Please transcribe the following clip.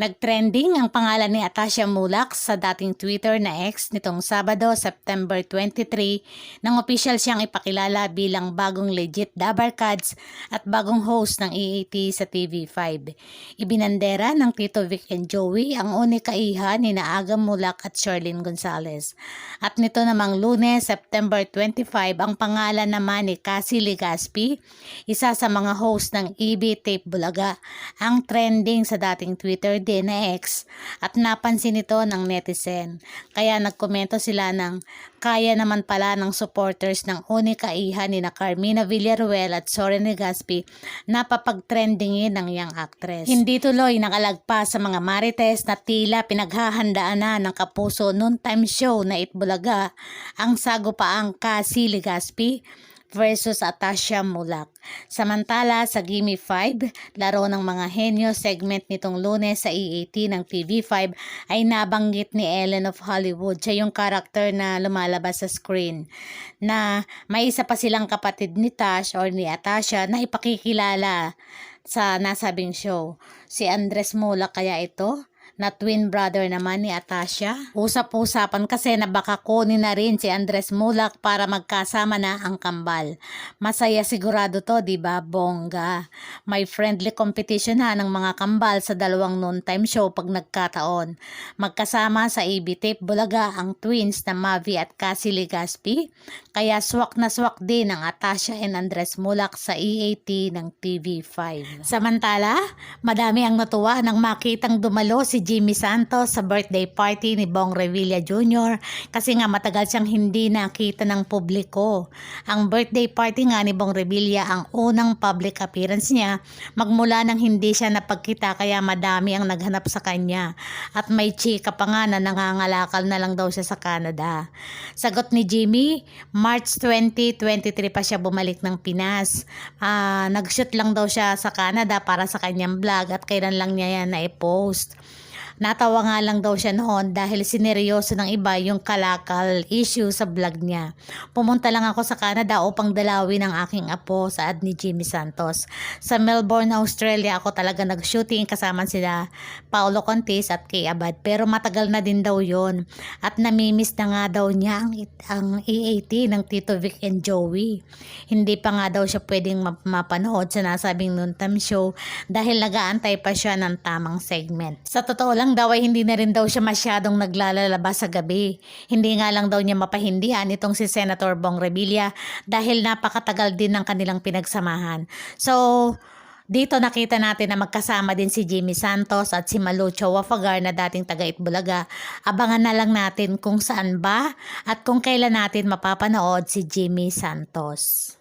Nagtrending ang pangalan ni Atasha Mulak sa dating Twitter na ex nitong Sabado, September 23 nang opisyal siyang ipakilala bilang bagong legit Dabarkads at bagong host ng EAT sa TV5. Ibinandera ng Tito Vic and Joey ang unika iha ni Naaga Mulak at Sherlyn Gonzalez. At nito namang lunes, September 25, ang pangalan naman ni Cassie Legaspi, isa sa mga host ng EB Tape Bulaga, ang trending sa dating Twitter din na ex at napansin ito ng netizen. Kaya nagkomento sila ng kaya naman pala ng supporters ng unika iha ni na Carmina Villaruel at Soren Legaspi na papagtrendingin ng young actress. Hindi tuloy nakalagpas sa mga marites na tila pinaghahandaan na ng kapuso noon time show na Itbulaga ang sagupaang Cassie Legaspi versus Atasha Mulak. Samantala sa Gimme 5, laro ng mga henyo segment nitong lunes sa EAT ng TV5 ay nabanggit ni Ellen of Hollywood. Siya yung karakter na lumalabas sa screen. Na may isa pa silang kapatid ni Tash or ni Atasha na ipakikilala sa nasabing show. Si Andres Mulak kaya ito? Na twin brother naman ni Atasha. Usap-usapan kasi na baka kunin na rin si Andres Mulak para magkasama na ang kambal. Masaya sigurado to, di ba? Bongga. May friendly competition ha ng mga kambal sa dalawang noon-time show pag nagkataon. Magkasama sa AB Tape Bulaga ang twins na Mavi at Cassie Legaspi. Kaya swak na swak din ang Atasha and Andres Mulak sa EAT ng TV5. Samantala, madami ang natuwa nang makitang dumalo si Jimmy Santos sa birthday party ni Bong Revilla Jr. kasi nga matagal siyang hindi nakita ng publiko. Ang birthday party nga ni Bong Revilla ang unang public appearance niya magmula nang hindi siya napagkita kaya madami ang naghanap sa kanya. At may chika pa nga na nangangalakal na lang daw siya sa Canada. Sagot ni Jimmy, March 2023 pa siya bumalik ng Pinas. Ah, nag-shoot lang daw siya sa Canada para sa kanyang vlog at kailan lang niya yan na-post. Natawa nga lang daw siya noon dahil sineryoso ng iba yung kalakal issue sa vlog niya. Pumunta lang ako sa Canada upang dalawin ang aking apo sa ad ni Jimmy Santos. Sa Melbourne, Australia ako talaga nag-shooting kasama sila Paolo Contis at Kay Abad. Pero matagal na din daw yon At namimiss na nga daw niya ang, ang EAT ng Tito Vic and Joey. Hindi pa nga daw siya pwedeng map- mapanood sa nasabing noontime show dahil nagaantay pa siya ng tamang segment. Sa totoo lang daw ay hindi na rin daw siya masyadong naglalalabas sa gabi. Hindi nga lang daw niya mapahindihan itong si Senator Bong Revilla dahil napakatagal din ng kanilang pinagsamahan. So, dito nakita natin na magkasama din si Jimmy Santos at si Malucho Wafagar na dating taga Itbulaga. Abangan na lang natin kung saan ba at kung kailan natin mapapanood si Jimmy Santos.